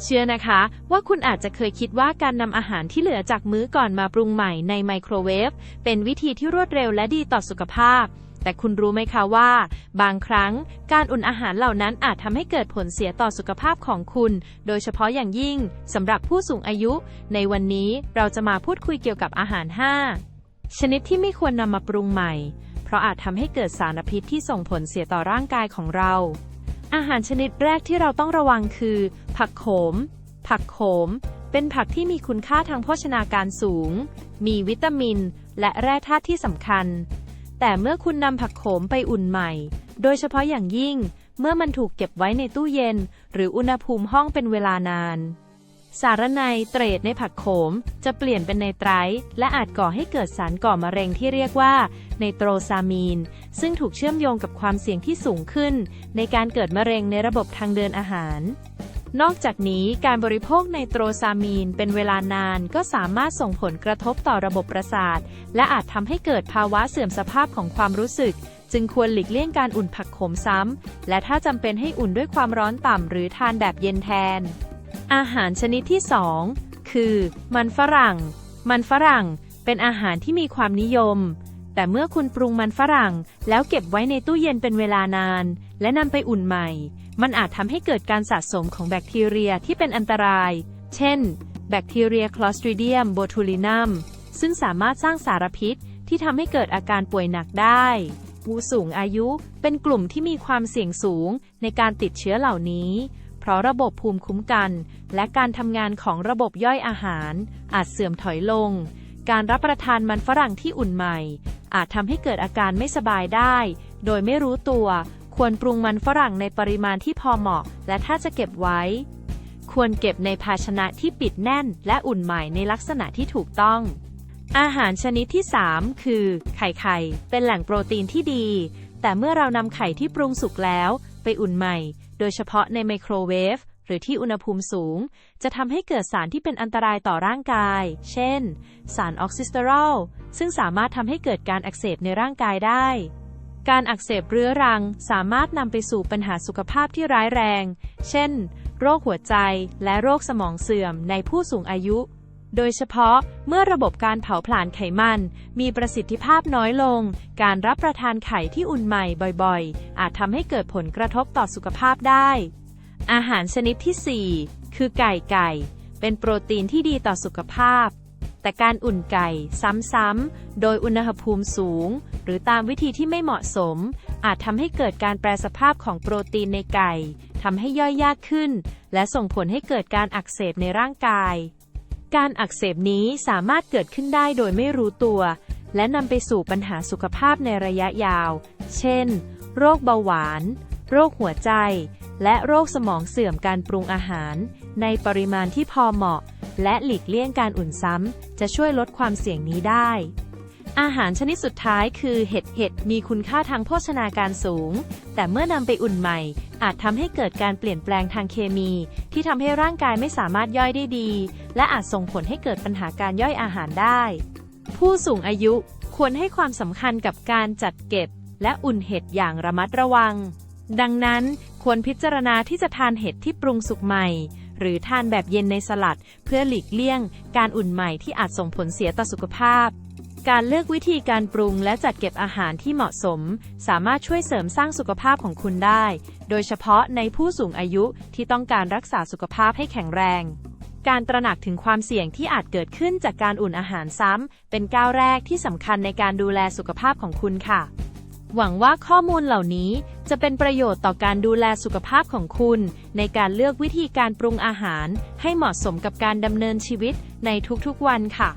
เชื่อนะคะว่าคุณอาจจะเคยคิดว่าการนำอาหารที่เหลือจากมื้อก่อนมาปรุงใหม่ในไมโครเวฟเป็นวิธีที่รวดเร็วและดีต่อสุขภาพ แต่คุณรู้ไหมคะว่า บางครั้งการอุ่นอาหารเหล่านั้นอาจทำให้เกิดผลเสียต่อสุขภาพของคุณ โดยเฉพาะอย่างยิ่งสำหรับผู้สูงอายุ ในวันนี้เราจะมาพูดคุยเกี่ยวกับอาหาร 5 ชนิดที่ไม่ควรนำมาปรุงใหม่ เพราะอาจทำให้เกิดสารพิษที่ส่งผลเสียต่อร่างกายของเราอาหารชนิดแรกที่เราต้องระวังคือ ผักโขม ผักโขม เป็นผักที่มีคุณค่าทางโภชนาการสูง มีวิตามิน และแร่ธาตุที่สำคัญ แต่เมื่อคุณนำผักโขมไปอุ่นใหม่ โดยเฉพาะอย่างยิ่ง เมื่อมันถูกเก็บไว้ในตู้เย็น หรืออุณหภูมิห้องเป็นเวลานาน สารไนเตรตในผักโขมจะเปลี่ยนเป็นไนไตร์และอาจก่อให้เกิดสารก่อมะเร็งที่เรียกว่าไนโตรซามีน ซึ่งถูกเชื่อมโยงกับความเสี่ยงที่สูงขึ้น ในการเกิดมะเร็งในระบบทางเดินอาหาร นอกจากนี้การบริโภคไนโตรซามีนเป็นเวลานานก็สามารถส่งผลกระทบต่อระบบประสาท และอาจทำให้เกิดภาวะเสื่อมสภาพของความรู้สึก จึงควรหลีกเลี่ยงการอุ่นผักโขมซ้ำ และถ้าจำเป็นให้อุ่นด้วยความร้อนต่ำหรือทานแบบเย็นแทน อาหารชนิดที่ 2 คือ มันฝรั่ง มันฝรั่งเป็นอาหารที่มีความนิยม แต่เมื่อคุณปรุงมันฝรั่ง แล้วเก็บไว้ในตู้เย็นเป็นเวลานาน และนำไปอุ่นใหม่ มันอาจทำให้เกิดการสะสมของแบคทีเรียที่เป็นอันตราย เช่น แบคทีเรีย Clostridium botulinum ซึ่งสามารถสร้างสารพิษที่ทำให้เกิดอาการป่วยหนักได้ผู้สูงอายุเป็นกลุ่มที่มีความเสี่ยงสูงในการติดเชื้อเหล่านี้ เพราะระบบภูมิคุ้มกัน และการทำงานของระบบย่อยอาหาร อาจเสื่อมถอยลง การรับประทานมันฝรั่งที่อุ่นใหม่ อาจทำให้เกิดอาการไม่สบายได้ โดยไม่รู้ตัว ควรปรุงมันฝรั่งในปริมาณที่พอเหมาะ และถ้าจะเก็บไว้ ควรเก็บในภาชนะที่ปิดแน่น และอุ่นใหม่ในลักษณะที่ถูกต้อง อาหารชนิดที่ 3 คือ ไข่ไข่ เป็นแหล่งโปรตีนที่ดี แต่เมื่อเรานำไข่ที่ปรุงสุกแล้ว ไปอุ่นใหม่ โดยเฉพาะในไมโครเวฟหรือที่อุณหภูมิสูง จะทำให้เกิดสารที่เป็นอันตรายต่อร่างกาย เช่น สารออกซิสเตอรอลซึ่งสามารถทำให้เกิดการอักเสบในร่างกายได้ การอักเสบเรื้อรังสามารถนำไปสู่ปัญหาสุขภาพที่ร้ายแรง เช่น โรคหัวใจและโรคสมองเสื่อมในผู้สูงอายุ โดยเฉพาะเมื่อระบบการเผาผลาญไขมัน มีประสิทธิภาพน้อยลง การรับประทานไข่ที่อุ่นใหม่บ่อยๆ อาจทำให้เกิดผลกระทบต่อสุขภาพได้ อาหารชนิดที่ 4 คือไก่ไก่ เป็นโปรตีนที่ดีต่อสุขภาพ แต่การอุ่นไก่ซ้ำๆ โดยอุณหภูมิสูง หรือตามวิธีที่ไม่เหมาะสม อาจทำให้เกิดการแปรสภาพของโปรตีนในไก่ทำให้ย่อยยากขึ้น และส่งผลให้เกิดการอักเสบในร่างกาย การอักเสบนี้สามารถเกิดขึ้นได้โดยไม่รู้ตัว และนำไปสู่ปัญหาสุขภาพในระยะยาว เช่น โรคเบาหวาน โรคหัวใจ และโรคสมองเสื่อมการปรุงอาหาร ในปริมาณที่พอเหมาะ และหลีกเลี่ยงการอุ่นซ้ำ จะช่วยลดความเสี่ยงนี้ได้ อาหารชนิดสุดท้ายคือเห็ดเห็ดมีคุณค่าทางโภชนาการสูง แต่เมื่อนำไปอุ่นใหม่ อาจทำให้เกิดการเปลี่ยนแปลงทางเคมี ที่ทำให้ร่างกายไม่สามารถย่อยได้ดี และอาจส่งผลให้เกิดปัญหาการย่อยอาหารได้ ผู้สูงอายุควรให้ความสำคัญกับการจัดเก็บ และอุ่นเห็ดอย่างระมัดระวัง ดังนั้นควรพิจารณาที่จะทานเห็ดที่ปรุงสุกใหม่ หรือทานแบบเย็นในสลัด เพื่อหลีกเลี่ยง การอุ่นใหม่ที่อาจส่งผลเสียต่อสุขภาพ การเลือกวิธีการปรุงและจัดเก็บอาหารที่เหมาะสม สามารถช่วยเสริมสร้างสุขภาพของคุณได้ โดยเฉพาะในผู้สูงอายุที่ต้องการรักษาสุขภาพให้แข็งแรงการตระหนักถึงความเสี่ยงที่อาจเกิดขึ้นจากการอุ่นอาหารซ้ำ เป็นก้าวแรกที่สำคัญในการดูแลสุขภาพของคุณค่ะ หวังว่าข้อมูลเหล่านี้จะเป็นประโยชน์ต่อการดูแลสุขภาพของคุณ ในการเลือกวิธีการปรุงอาหาร ให้เหมาะสมกับการดำเนินชีวิตในทุกๆวันค่ะ